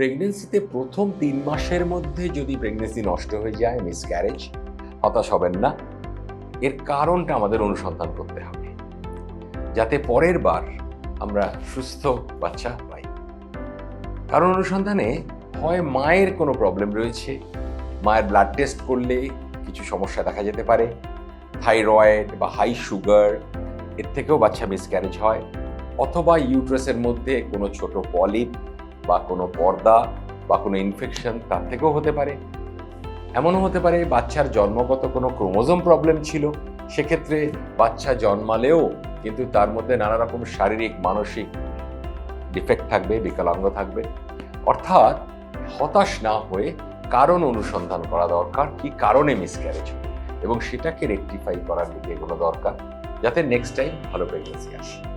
প্রেগনেন্সিতে প্রথম তিন মাসের মধ্যে যদি প্রেগনেন্সি নষ্ট হয়ে যায় মিসক্যারেজ হতাশ হবেন না। এর কারণটা আমাদের অনুসন্ধান করতে হবে। যাতে পরের বার আমরা সুস্থ বাচ্চা পাই। কারণ অনুসন্ধানে হয় মায়ের কোনো প্রবলেম রয়েছে। মায়ের ব্লাড টেস্ট করলে কিছু সমস্যা দেখা যেতে পারে। থাইরয়েড বা হাই সুগার এর থেকেও বাচ্চা মিসক্যারেজ হয়। অথবা ইউট্রাসের মধ্যে কোনো ছোট পলিপ বা কোনো পর্দা বা কোনো ইনফেকশন তার থেকেও হতে পারে। এমনও হতে পারে বাচ্চার জন্মগত কোনো ক্রোমোজোম প্রবলেম ছিল, সেক্ষেত্রে বাচ্চা জন্মালেও কিন্তু তার মধ্যে নানা রকম শারীরিক, মানসিক ডিফেক্ট থাকবে, বিকলাঙ্গ থাকবে। অর্থাৎ হতাশ না হয়ে কারণ অনুসন্ধান করা দরকার, কি কারণে মিসক্যারেজ এবং সেটাকে রেকটিফাই করার দিকে এগুলো দরকার, যাতে নেক্সট টাইম ভালো প্রেগনেন্সি আসে।